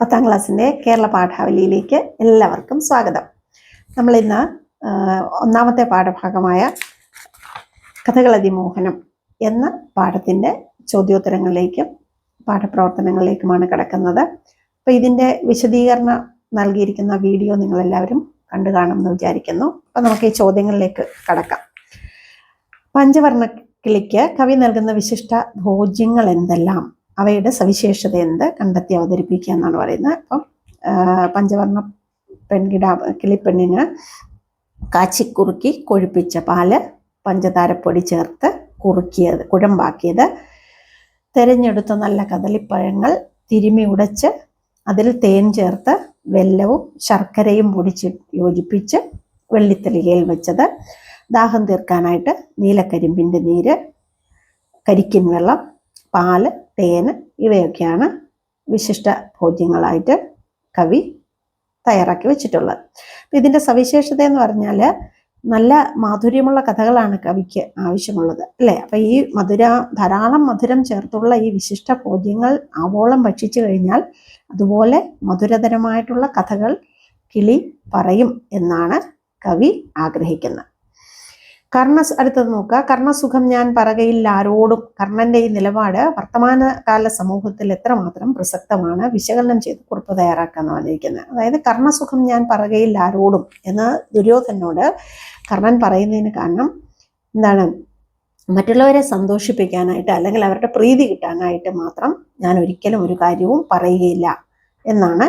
പത്താം ക്ലാസ്സിന്റെ കേരള പാഠാവലിയിലേക്ക് എല്ലാവർക്കും സ്വാഗതം. നമ്മളിന്ന് ഒന്നാമത്തെ പാഠഭാഗമായ കഥകളതിമോഹനം എന്ന പാഠത്തിന്റെ ചോദ്യോത്തരങ്ങളിലേക്കും പാഠപ്രവർത്തനങ്ങളിലേക്കുമാണ് കിടക്കുന്നത്. അപ്പോൾ ഇതിന്റെ വിശദീകരണം നൽകിയിരിക്കുന്ന വീഡിയോ നിങ്ങളെല്ലാവരും കണ്ടു കാണുമെന്ന് വിചാരിക്കുന്നു. അപ്പോൾ നമുക്ക് ഈ ചോദ്യങ്ങളിലേക്ക് കടക്കാം. പഞ്ചവർണ കിളിക്ക് കവി നൽകുന്ന വിശിഷ്ട ഭോജ്യങ്ങൾ എന്തെല്ലാം? അവയുടെ സവിശേഷത എന്ത് കണ്ടെത്തി അവതരിപ്പിക്കുക എന്നാണ് പറയുന്നത്. അപ്പം പഞ്ചവർണ പെൺകിട കിളിപ്പെണ്ണിന് കാച്ചിക്കുറുക്കി കൊഴുപ്പിച്ച പാൽ പഞ്ചതാരപ്പൊടി ചേർത്ത് കുറുക്കിയത് കുഴമ്പാക്കിയത്. തിരഞ്ഞെടുത്ത നല്ല കദളിപ്പഴങ്ങൾ തിരുമി ഉടച്ച് അതിൽ തേൻ ചേർത്ത് വെല്ലവും ശർക്കരയും പൊടിച്ച് യോജിപ്പിച്ച് വെള്ളിത്തലികയിൽ വെച്ചത്. ദാഹം തീർക്കാനായിട്ട് നീലക്കരിമ്പിന്റെ നീര് കരിക്കിൻ വെള്ളം പാൽ തേന് ഇവയൊക്കെയാണ് വിശിഷ്ട ഭോജ്യങ്ങളായിട്ട് കവി തയ്യാറാക്കി വെച്ചിട്ടുള്ളത്. ഇതിന്റെ സവിശേഷത എന്ന് പറഞ്ഞാൽ നല്ല മാധുര്യമുള്ള കഥകളാണ് കവിക്ക് ആവശ്യമുള്ളത് അല്ലേ? അപ്പൊ ഈ മധുര ധാരാളം മധുരം ചേർത്തുള്ള ഈ വിശിഷ്ട ഭോജ്യങ്ങൾ ആവോളം ഭക്ഷിച്ചു കഴിഞ്ഞാൽ അതുപോലെ മധുരതരമായിട്ടുള്ള കഥകൾ കിളി പറയും എന്നാണ് കവി ആഗ്രഹിക്കുന്നത്. കർണ അടുത്തത് നോക്കുക. കർണസുഖം ഞാൻ പറകയില്ല ആരോടും കർണന്റെ ഈ നിലപാട് വർത്തമാനകാല സമൂഹത്തിൽ എത്രമാത്രം പ്രസക്തമാണ് വിശകലനം ചെയ്ത് കുറിപ്പ് തയ്യാറാക്കാന്ന് പറഞ്ഞിരിക്കുന്നത് അതായത് കർണസുഖം ഞാൻ പറകയില്ല ആരോടും എന്ന് ദുര്യോധനോട് കർണൻ പറയുന്നതിന് കാരണം എന്താണ്? മറ്റുള്ളവരെ സന്തോഷിപ്പിക്കാനായിട്ട് അല്ലെങ്കിൽ അവരുടെ പ്രീതി കിട്ടാനായിട്ട് മാത്രം ഞാൻ ഒരിക്കലും ഒരു കാര്യവും പറയുകയില്ല എന്നാണ്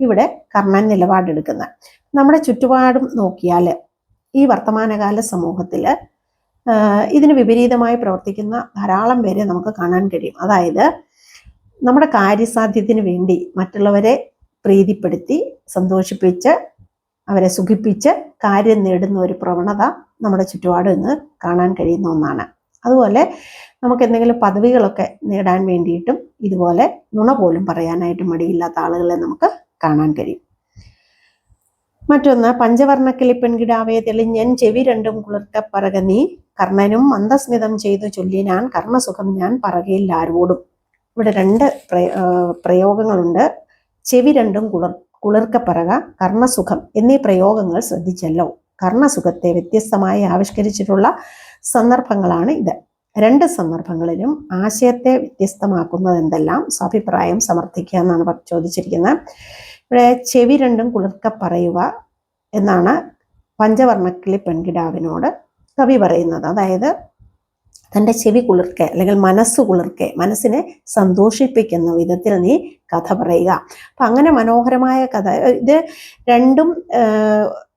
ഇവിടെ കർണൻ നിലപാടെടുക്കുന്നത്. നമ്മുടെ ചുറ്റുപാടും നോക്കിയാൽ ഈ വർത്തമാനകാല സമൂഹത്തിൽ ഇതിന് വിപരീതമായി പ്രവർത്തിക്കുന്ന ധാരാളം പേരെ നമുക്ക് കാണാൻ കഴിയും. അതായത് നമ്മുടെ കാര്യസാധ്യത്തിന് വേണ്ടി മറ്റുള്ളവരെ പ്രീതിപ്പെടുത്തി സന്തോഷിപ്പിച്ച് അവരെ സുഖിപ്പിച്ച് കാര്യം നേടുന്ന ഒരു പ്രവണത നമ്മുടെ ചുറ്റുപാടും ഇന്ന് കാണാൻ കഴിയുന്ന ഒന്നാണ്. അതുപോലെ നമുക്ക് എന്തെങ്കിലും പദവികളൊക്കെ നേടാൻ വേണ്ടിയിട്ടും ഇതുപോലെ നുണ പോലും പറയാനായിട്ട് മടിയില്ലാത്ത ആളുകളെ നമുക്ക് കാണാൻ കഴിയും. മറ്റൊന്ന് പഞ്ചവർണക്കിളി പെൺകിടാവേ തെളിഞ്ഞൻ ചെവി രണ്ടും കുളിർക്ക പറക നീ. കർണനും മന്ദസ്മിതം ചെയ്തു ചൊല്ലി ഞാൻ കർണസുഖം ഞാൻ പറകയില്ല ആരോടും. ഇവിടെ രണ്ട് പ്രയോഗങ്ങളുണ്ട്. ചെവി രണ്ടും കുളിർ കുളിർക്ക പറക കർണസുഖം എന്നീ പ്രയോഗങ്ങൾ ശ്രദ്ധിച്ചല്ലോ. കർണസുഖത്തെ വ്യത്യസ്തമായി ആവിഷ്കരിച്ചിട്ടുള്ള സന്ദർഭങ്ങളാണ് ഇത്. രണ്ട് സന്ദർഭങ്ങളിലും ആശയത്തെ വ്യത്യസ്തമാക്കുന്നത് എന്തെല്ലാം സ്വാഭിപ്രായം സമർത്ഥിക്കുക എന്നാണ് ചോദിച്ചിരിക്കുന്നത്. ഇവിടെ ചെവി രണ്ടും കുളിർക്ക പറയുക എന്നാണ് പഞ്ചവർണക്കിളി പെൺകിടാവിനോട് കവി പറയുന്നത്. അതായത് തന്റെ ചെവി കുളിർക്കെ അല്ലെങ്കിൽ മനസ്സ് കുളിർക്കെ മനസ്സിനെ സന്തോഷിപ്പിക്കുന്ന വിധത്തിൽ നീ കഥ പറയുക. അപ്പം അങ്ങനെ മനോഹരമായ കഥ. ഇത് രണ്ടും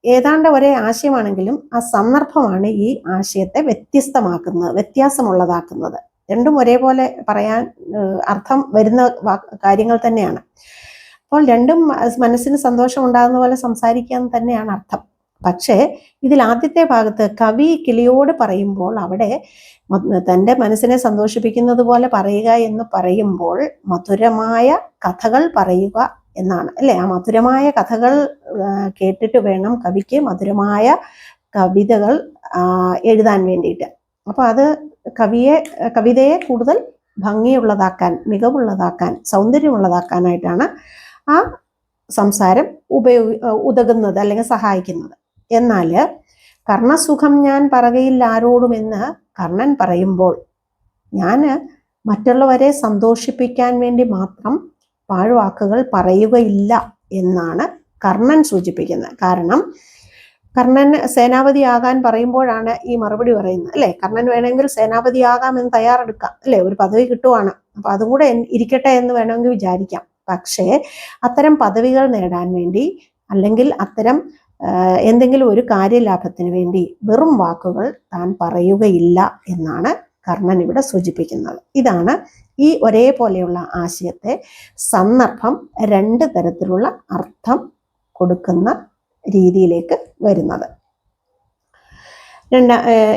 ഏതാണ്ട് ഒരേ ആശയമാണെങ്കിലും ആ സന്ദർഭമാണ് ഈ ആശയത്തെ വ്യത്യസ്തമാക്കുന്നത് വ്യത്യാസമുള്ളതാക്കുന്നത്. രണ്ടും ഒരേപോലെ പറയാൻ അർത്ഥം വരുന്ന കാര്യങ്ങൾ തന്നെയാണ്. അപ്പോൾ രണ്ടും മനസ്സിന് സന്തോഷം ഉണ്ടാകുന്ന പോലെ സംസാരിക്കുക എന്ന് തന്നെയാണ് അർത്ഥം. പക്ഷേ ഇതിൽ ആദ്യത്തെ ഭാഗത്ത് കവി കിളിയോട് പറയുമ്പോൾ അവിടെ തന്റെ മനസ്സിനെ സന്തോഷിപ്പിക്കുന്നത് പോലെ പറയുക എന്ന് പറയുമ്പോൾ മധുരമായ കഥകൾ പറയുക എന്നാണ്. അല്ലേ? ആ മധുരമായ കഥകൾ കേട്ടിട്ട് വേണം കവിക്ക് മധുരമായ കവിതകൾ എഴുതാൻ വേണ്ടിയിട്ട്. അപ്പോൾ അത് കവിയെ കവിതയെ കൂടുതൽ ഭംഗിയുള്ളതാക്കാൻ മികവുള്ളതാക്കാൻ സൗന്ദര്യമുള്ളതാക്കാനായിട്ടാണ് ആ സംസാരം ഉപയോഗി ഉതകുന്നത് അല്ലെങ്കിൽ സഹായിക്കുന്നത്. എന്നാൽ കർണസുഖം ഞാൻ പറകയില്ല ആരോടുമെന്ന് കർണൻ പറയുമ്പോൾ ഞാൻ മറ്റുള്ളവരെ സന്തോഷിപ്പിക്കാൻ വേണ്ടി മാത്രം പാഴ്വാക്കുകൾ പറയുകയില്ല എന്നാണ് കർണൻ സൂചിപ്പിക്കുന്നത്. കാരണം കർണൻ സേനാപതിയാകാൻ പറയുമ്പോഴാണ് ഈ മറുപടി പറയുന്നത്. അല്ലേ? കർണൻ വേണമെങ്കിൽ സേനാപതിയാകാം എന്ന് തയ്യാറെടുക്കാം. അല്ലേ? ഒരു പദവി കിട്ടുവാണ്. അപ്പൊ അതും കൂടെ ഇരിക്കട്ടെ എന്ന് വേണമെങ്കിൽ വിചാരിക്കാം. പക്ഷേ അത്തരം പദവികൾ നേടാൻ വേണ്ടി അല്ലെങ്കിൽ അത്തരം എന്തെങ്കിലും ഒരു കാര്യലാഭത്തിന് വേണ്ടി വെറും വാക്കുകൾ താൻ പറയുകയില്ല എന്നാണ് കർണൻ ഇവിടെ സൂചിപ്പിക്കുന്നത്. ഇതാണ് ഈ ഒരേപോലെയുള്ള ആശയത്തെ സന്ദർഭം രണ്ട് തരത്തിലുള്ള അർത്ഥം കൊടുക്കുന്ന രീതിയിലേക്ക് വരുന്നത്. രണ്ട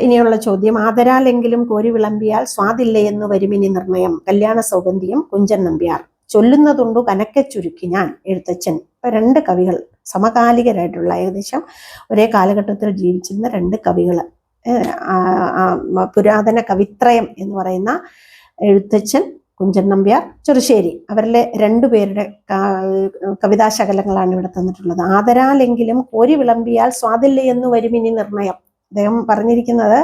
ഇനിയുള്ള ചോദ്യം ആദരാലെങ്കിലും കോരി വിളമ്പിയാൽ സ്വാദില്ലേ എന്ന് വരുമിനി നിർണയം. കല്യാണ സൗഗന്ധിയം കുഞ്ചൻ നമ്പ്യാർ. ചൊല്ലുന്നതുണ്ടു? കനക്കെ ചുരുക്കി ഞാൻ എഴുത്തച്ഛൻ. ഇപ്പൊ രണ്ട് കവികൾ സമകാലികരായിട്ടുള്ള ഏകദേശം ഒരേ കാലഘട്ടത്തിൽ ജീവിച്ചിരുന്ന രണ്ട് കവികൾ. പുരാതന കവിത്രയം എന്ന് പറയുന്ന എഴുത്തച്ഛൻ കുഞ്ചൻ നമ്പ്യാർ ചെറുശ്ശേരി. അവരിലെ രണ്ടു പേരുടെ കവിതാശകലങ്ങളാണ് ഇവിടെ തന്നിട്ടുള്ളത്. ആദരാലെങ്കിലും കോരി വിളമ്പിയാൽ സ്വാതില്ല എന്ന് വരുമിനി നിർണയം. അദ്ദേഹം പറഞ്ഞിരിക്കുന്നത്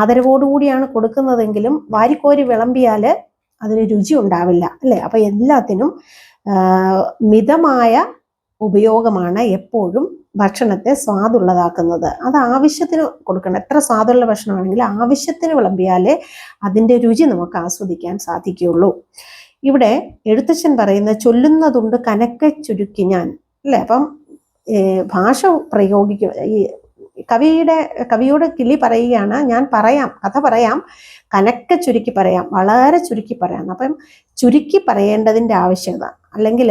ആദരവോടുകൂടിയാണ് കൊടുക്കുന്നതെങ്കിലും വാരിക്കോരി വിളമ്പിയാൽ അതിന് രുചി ഉണ്ടാവില്ല അല്ലേ? അപ്പൊ എല്ലാത്തിനും മിതമായ ഉപയോഗമാണ് എപ്പോഴും ഭക്ഷണത്തെ സ്വാദുള്ളതാക്കുന്നത്. അത് ആവശ്യത്തിന് കൊടുക്കണം. എത്ര സ്വാദുള്ള ഭക്ഷണമാണെങ്കിലും ആവശ്യത്തിന് വിളമ്പിയാലേ അതിന്റെ രുചി നമുക്ക് ആസ്വദിക്കാൻ സാധിക്കുകയുള്ളൂ. ഇവിടെ എഴുത്തച്ഛൻ പറയുന്ന ചൊല്ലുന്നതുണ്ട് കനക്കെ ചുരുക്കി ഞാൻ അല്ലേ? അപ്പം ഭാഷ പ്രയോഗിക്കുക ഈ കവിയുടെ കവിയോട് കിളി പറയുകയാണ് ഞാൻ പറയാം കഥ പറയാം കനക്ക ചുരുക്കി പറയാം വളരെ ചുരുക്കി പറയാം. അപ്പം ചുരുക്കി പറയേണ്ടതിന്റെ ആവശ്യകത അല്ലെങ്കിൽ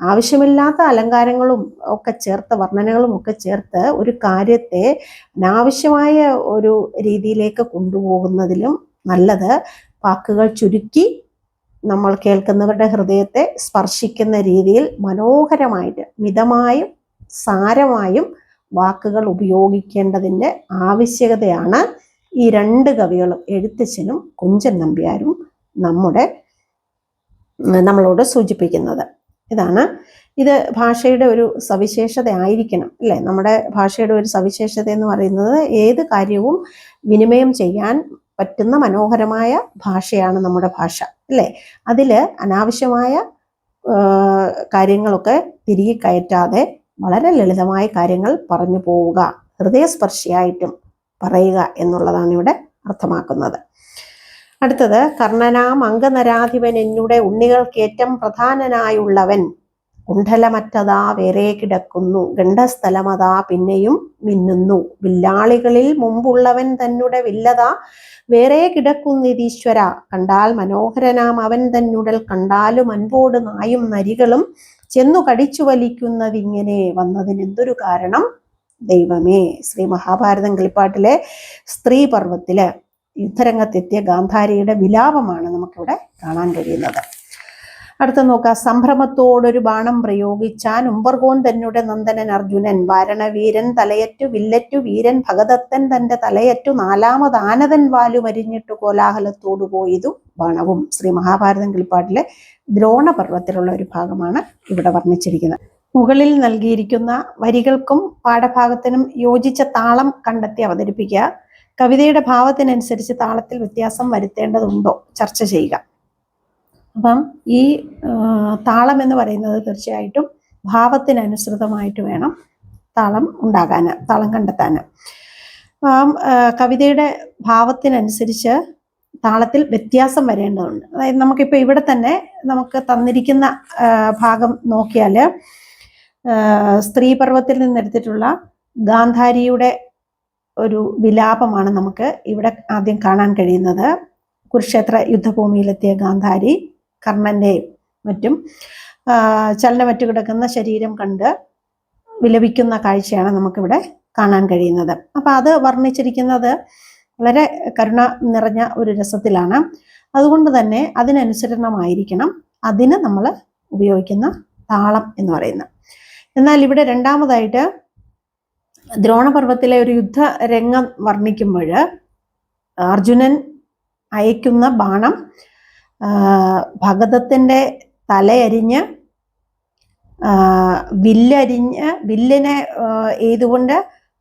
ആവശ്യമില്ലാത്ത അലങ്കാരങ്ങളും ഒക്കെ ചേർത്ത് വർണനകളും ഒക്കെ ചേർത്ത് ഒരു കാര്യത്തെ അനാവശ്യമായ ഒരു രീതിയിലേക്ക് കൊണ്ടുപോകുന്നതിലും നല്ലത് വാക്കുകൾ ചുരുക്കി നമ്മൾ കേൾക്കുന്നവരുടെ ഹൃദയത്തെ സ്പർശിക്കുന്ന രീതിയിൽ മനോഹരമായിട്ട് മിതമായും സാരമായും വാക്കുകൾ ഉപയോഗിക്കേണ്ടതിന്റെ ആവശ്യകതയാണ് ഈ രണ്ട് കവികളും എഴുത്തച്ഛനും കുഞ്ചൻ നമ്പ്യാരും നമ്മുടെ നമ്മളോട് സൂചിപ്പിക്കുന്നത്. ഇതാണ്. ഇത് ഭാഷയുടെ ഒരു സവിശേഷത ആയിരിക്കണം അല്ലേ? നമ്മുടെ ഭാഷയുടെ ഒരു സവിശേഷത എന്ന് പറയുന്നത് ഏത് കാര്യവും വിനിമയം ചെയ്യാൻ പറ്റുന്ന മനോഹരമായ ഭാഷയാണ് നമ്മുടെ ഭാഷ അല്ലേ? അതിൽ അനാവശ്യമായ കാര്യങ്ങളൊക്കെ തിരികെ കയറ്റാതെ വളരെ ലളിതമായ കാര്യങ്ങൾ പറഞ്ഞു പോവുക. ഹൃദയസ്പർശിയായിട്ടും പറയുക എന്നുള്ളതാണ് ഇവിടെ അർത്ഥമാക്കുന്നത്. അടുത്തത് കർണനാം അംഗനരാധിപൻ എന്നുടെ ഉണ്ണികൾക്കേറ്റം പ്രധാനനായുള്ളവൻ. കുണ്ഠലമറ്റതാ വേറെ കിടക്കുന്നു. ഗണ്ഡസ്ഥലമതാ പിന്നെയും മിന്നുന്നു. വില്ലാളികളിൽ മുമ്പുള്ളവൻ തന്നുടെ വില്ലതാ വേറെ കിടക്കുന്നിരീശ്വര കണ്ടാൽ മനോഹരനാം അവൻ തന്നുടൽ കണ്ടാലും അൻപോട് നായും നരികളും ചെന്നു കടിച്ചു വലിക്കുന്നതിങ്ങനെ വന്നതിന് എന്തൊരു കാരണം? ദൈവമേ. ശ്രീ മഹാഭാരതം കളിപ്പാട്ടിലെ സ്ത്രീ പർവത്തിൽ യുദ്ധരംഗത്തെത്തിയ ഗാന്ധാരിയുടെ വിലാപമാണ് നമുക്കിവിടെ കാണാൻ കഴിയുന്നത്. അടുത്ത നോക്കുക സംഭ്രമത്തോടൊരു ബാണം പ്രയോഗിച്ചാൻ ഉമ്പർകോൻ തന്നെ നന്ദനൻ അർജുനൻ വാരണവീരൻ തലയറ്റു വില്ലറ്റു വീരൻ ഭഗദത്തൻ തന്റെ തലയറ്റു നാലാമത് ആനതൻ വാലു മരിഞ്ഞിട്ടു കോലാഹലത്തോടു പോയതു ബാണവും. ശ്രീ മഹാഭാരതം കിളിപ്പാട്ടിലെ ദ്രോണപർവത്തിലുള്ള ഒരു ഭാഗമാണ് ഇവിടെ വർണിച്ചിരിക്കുന്നത്. മുകളിൽ നൽകിയിരിക്കുന്ന വരികൾക്കും പാഠഭാഗത്തിനും യോജിച്ച താളം കണ്ടെത്തി അവതരിപ്പിക്കുക. കവിതയുടെ ഭാവത്തിനനുസരിച്ച് താളത്തിൽ വ്യത്യാസം വരുത്തേണ്ടതുണ്ടോ? ചർച്ച ചെയ്യുക. അപ്പം ഈ താളം എന്ന് പറയുന്നത് തീർച്ചയായിട്ടും ഭാവത്തിനനുസൃതമായിട്ട് വേണം താളം ഉണ്ടാകാൻ താളം കണ്ടെത്താൻ അപ്പം കവിതയുടെ ഭാവത്തിനനുസരിച്ച് താളത്തിൽ വ്യത്യാസം വരേണ്ടതുണ്ട്. അതായത് നമുക്കിപ്പോൾ ഇവിടെ തന്നെ നമുക്ക് തന്നിരിക്കുന്ന ഭാഗം നോക്കിയാൽ സ്ത്രീപർവത്തിൽ നിന്നെടുത്തിട്ടുള്ള ഗാന്ധാരിയുടെ ഒരു വിലാപമാണ് നമുക്ക് ഇവിടെ ആദ്യം കാണാൻ കഴിയുന്നത്. കുരുക്ഷേത്ര യുദ്ധഭൂമിയിലെത്തിയ ഗാന്ധാരി. കർണന്റെയും മറ്റും ചലനമറ്റു കിടക്കുന്ന ശരീരം കണ്ട് വിലപിക്കുന്ന കാഴ്ചയാണ് നമുക്കിവിടെ കാണാൻ കഴിയുന്നത്. അപ്പം അത് വർണിച്ചിരിക്കുന്നത് വളരെ കരുണ നിറഞ്ഞ ഒരു രസത്തിലാണ്. അതുകൊണ്ട് തന്നെ അതിനനുസരണമായിരിക്കണം അതിന് നമ്മൾ ഉപയോഗിക്കുന്ന താളം എന്ന് പറയുന്നത്. എന്നാൽ ഇവിടെ രണ്ടാമതായിട്ട് ദ്രോണപർവത്തിലെ ഒരു യുദ്ധ രംഗം വർണിക്കുമ്പോൾ അർജുനൻ അയക്കുന്ന ബാണം ഭഗതത്തിന്റെ തലയരിഞ്ഞ് വില്ലരിഞ്ഞ് വില്ലിനെ എയ്തുകൊണ്ട്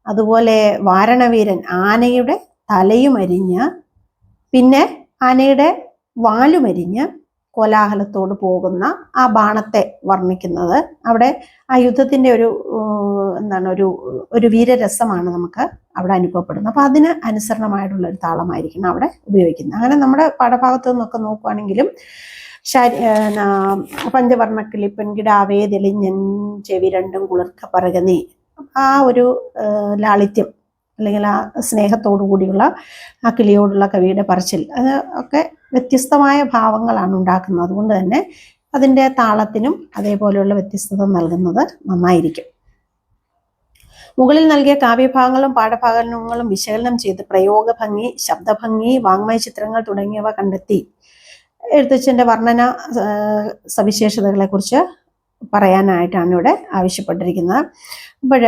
അതുപോലെ വാരണവീരൻ ആനയുടെ തലയും അരിഞ്ഞ് പിന്നെ ആനയുടെ വാലും അരിഞ്ഞ് കോലാഹലത്തോട് പോകുന്ന ആ ബാണത്തെ വർണിക്കുന്നത്. അവിടെ ആ യുദ്ധത്തിന്റെ ഒരു എന്താണ് ഒരു ഒരു വീരരസമാണ് നമുക്ക് അവിടെ അനുഭവപ്പെടുന്നത്. അപ്പൊ അതിന് അനുസരണമായിട്ടുള്ള ഒരു താളമായിരിക്കണം അവിടെ ഉപയോഗിക്കുന്നത്. അങ്ങനെ നമ്മുടെ പാഠഭാഗത്ത് നിന്നൊക്കെ നോക്കുവാണെങ്കിലും ശരി ഏർ, നാ- പഞ്ചവർണക്കിളി പെൺകിടാവേ തെളിഞ്ഞൻ ചെവി രണ്ടും കുളിർക്ക പറകനീ ആ ഒരു ലാളിത്യം അല്ലെങ്കിൽ ആ സ്നേഹത്തോടു കൂടിയുള്ള ആ കിളിയോടുള്ള കവിയുടെ പറച്ചിൽ അത് ഒക്കെ വ്യത്യസ്തമായ ഭാവങ്ങളാണ് ഉണ്ടാക്കുന്നത്. അതുകൊണ്ട് തന്നെ അതിന്റെ താളത്തിനും അതേപോലെയുള്ള വ്യത്യസ്തത നൽകുന്നത് നന്നായിരിക്കും. മുകളിൽ നൽകിയ കാവ്യഭാഗങ്ങളും പാഠഭാഗങ്ങളും വിശകലനം ചെയ്ത് പ്രയോഗഭംഗി ശബ്ദഭംഗി വാങ്മയ ചിത്രങ്ങൾ തുടങ്ങിയവ കണ്ടെത്തി. എഴുത്തച്ഛന്റെ വർണന സവിശേഷതകളെക്കുറിച്ച് പറയാനായിട്ടാണ് ഇവിടെ ആവശ്യപ്പെട്ടിരിക്കുന്നത് അപ്പോൾ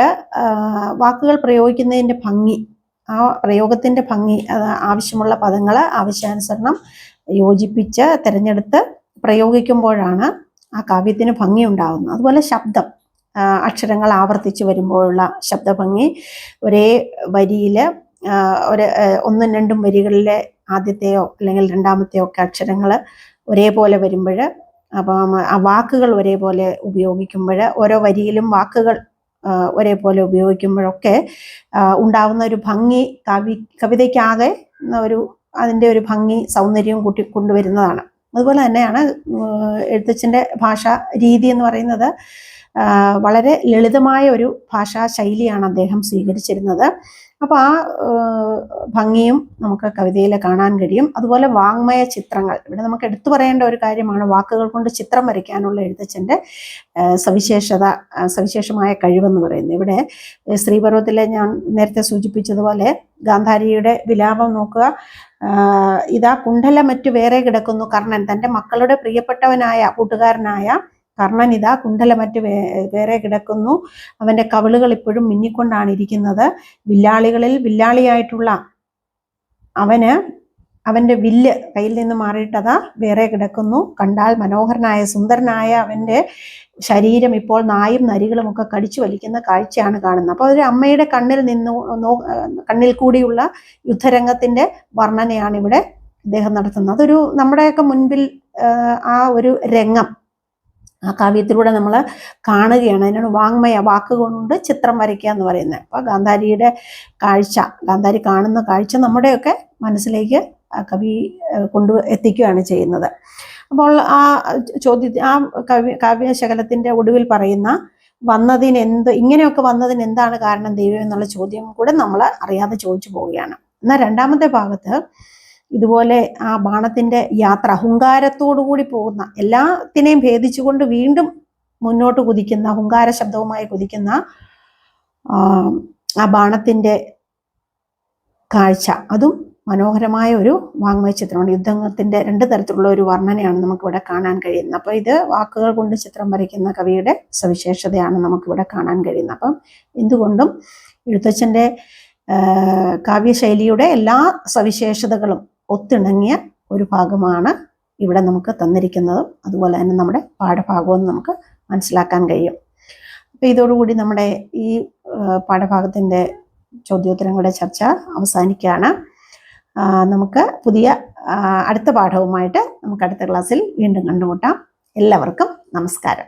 വാക്കുകൾ പ്രയോഗിക്കുന്നതിന്റെ ഭംഗി ആ പ്രയോഗത്തിന്റെ ഭംഗി ആവശ്യമുള്ള പദങ്ങൾ ആവശ്യാനുസരണം യോജിപ്പിച്ച് തിരഞ്ഞെടുത്ത് പ്രയോഗിക്കുമ്പോഴാണ് ആ കാവ്യത്തിന് ഭംഗി ഉണ്ടാകുന്നത് അതുപോലെ ശബ്ദം അക്ഷരങ്ങൾ ആവർത്തിച്ച് വരുമ്പോഴുള്ള ശബ്ദഭംഗി ഒരേ വരിയിൽ ഒരു ഒന്നും രണ്ടും വരികളിലെ ആദ്യത്തെയോ അല്ലെങ്കിൽ രണ്ടാമത്തെയോ ഒക്കെ അക്ഷരങ്ങൾ ഒരേപോലെ വരുമ്പോൾ അപ്പം ആ വാക്കുകൾ ഒരേപോലെ ഉപയോഗിക്കുമ്പോൾ ഓരോ വരിയിലും വാക്കുകൾ ഒരേപോലെ ഉപയോഗിക്കുമ്പോഴൊക്കെ ഉണ്ടാവുന്ന ഒരു ഭംഗി കവി കവിതയ്ക്കാകെ ഒരു അതിന്റെ ഒരു ഭംഗി സൗന്ദര്യവും കൂട്ടി കൊണ്ടുവരുന്നതാണ്. അതുപോലെ തന്നെയാണ് എഴുത്തച്ഛന്റെ ഭാഷാ രീതി എന്ന് പറയുന്നത് വളരെ ലളിതമായ ഒരു ഭാഷാ ശൈലിയാണ് അദ്ദേഹം സ്വീകരിച്ചിരുന്നത്. അപ്പോൾ ആ ഭംഗിയും നമുക്ക് കവിതയിൽ കാണാൻ കഴിയും. അതുപോലെ വാങ്മയ ചിത്രങ്ങൾ. ഇവിടെ നമുക്ക് എടുത്തു പറയേണ്ട ഒരു കാര്യമാണ് വാക്കുകൾ കൊണ്ട് ചിത്രം വരയ്ക്കാനുള്ള എഴുത്തച്ഛന്റെ സവിശേഷത സവിശേഷമായ കഴിവെന്ന് പറയുന്നത്. ഇവിടെ ഏ, ഞാൻ നേരത്തെ സൂചിപ്പിച്ചതുപോലെ ഗാന്ധാരിയുടെ വിലാപം നോക്കുക. ഇതാ ഇതാ കുണ്ഡലമറ്റു വേറെ കിടക്കുന്നു കർണൻ. തന്റെ മക്കളുടെ പ്രിയപ്പെട്ടവനായ കൂട്ടുകാരനായ കർണൻ ഇതാ കുണ്ഡലമറ്റ് വേ വേറെ കിടക്കുന്നു. അവന്റെ കവിളുകൾ ഇപ്പോഴും മിന്നിക്കൊണ്ടാണ് ഇരിക്കുന്നത്. വില്ലാളികളിൽ വില്ലാളിയായിട്ടുള്ള അവന് അവന്റെ വില്ല് കയ്യിൽ നിന്ന് മാറിയിട്ടതാ വേറെ കിടക്കുന്നു. കണ്ടാൽ മനോഹരനായ സുന്ദരനായ അവന്റെ ശരീരം ഇപ്പോൾ നായും നരികളും ഒക്കെ കടിച്ചു വലിക്കുന്ന കാഴ്ചയാണ് കാണുന്നത്. അപ്പോൾ ഒരു അമ്മയുടെ കണ്ണിൽ നിന്ന് കണ്ണിൽ കൂടിയുള്ള യുദ്ധരംഗത്തിന്റെ വർണനയാണ് ഇവിടെ അദ്ദേഹം നടത്തുന്നത്. അതൊരു നമ്മുടെയൊക്കെ മുൻപിൽ ആ ഒരു രംഗം. ആ കാവ്യത്തിലൂടെ നമ്മൾ കാണുകയാണ്. അതിനാണ് വാങ്മയ വാക്കുകൊണ്ട് ചിത്രം വരയ്ക്കുക എന്ന് പറയുന്നത്. അപ്പോൾ ഗാന്ധാരിയുടെ കാഴ്ച ഗാന്ധാരി കാണുന്ന കാഴ്ച നമ്മുടെയൊക്കെ മനസ്സിലേക്ക് കവി കൊണ്ടു എത്തിക്കുകയാണ് ചെയ്യുന്നത്. അപ്പോൾ ആ ചോദ്യ ആ കവി കാവ്യശകലത്തിന്റെ ഒടുവിൽ പറയുന്ന വന്നതിന് എന്ത് ഇങ്ങനെയൊക്കെ വന്നതിന് എന്താണ് കാരണം ദൈവം എന്നുള്ള ചോദ്യം കൂടെ നമ്മൾ അറിയാതെ ചോദിച്ചു പോവുകയാണ്. എന്നാൽ രണ്ടാമത്തെ ഭാഗത്ത് ഇതുപോലെ ആ ബാണത്തിന്റെ യാത്ര കൂടി പോകുന്ന എല്ലാത്തിനെയും ഭേദിച്ചുകൊണ്ട് വീണ്ടും മുന്നോട്ട് കുതിക്കുന്ന അഹങ്കാര ശബ്ദവുമായി കുതിക്കുന്ന ആ, ബാണത്തിന്റെ കാഴ്ച. അതും മനോഹരമായ ഒരു വാങ്മയ ചിത്രമാണ്. യുദ്ധത്തിന്റെ രണ്ട് തരത്തിലുള്ള ഒരു വർണനയാണ് നമുക്കിവിടെ കാണാൻ കഴിയുന്നത്. അപ്പോൾ ഇത് വാക്കുകൾ കൊണ്ട് ചിത്രം വരയ്ക്കുന്ന കവിയുടെ സവിശേഷതയാണ് നമുക്കിവിടെ കാണാൻ കഴിയുന്നത്. അപ്പം എന്തുകൊണ്ടും എഴുത്തച്ഛന്റെ കാവ്യശൈലിയുടെ എല്ലാ സവിശേഷതകളും ഒത്തിണങ്ങിയ ഒരു ഭാഗമാണ് ഇവിടെ നമുക്ക് തന്നിരിക്കുന്നതും. അതുപോലെ തന്നെ നമ്മുടെ പാഠഭാഗവും നമുക്ക് മനസ്സിലാക്കാൻ കഴിയും. അപ്പോൾ ഇതോടുകൂടി നമ്മുടെ ഈ പാഠഭാഗത്തിന്റെ ചോദ്യോത്തരങ്ങളുടെ ചർച്ച അവസാനിക്കുകയാണ്. നമുക്ക് പുതിയ അടുത്ത പാഠവുമായിട്ട് നമുക്ക് അടുത്ത ക്ലാസ്സിൽ വീണ്ടും കണ്ടുമുട്ടാം. എല്ലാവർക്കും നമസ്കാരം.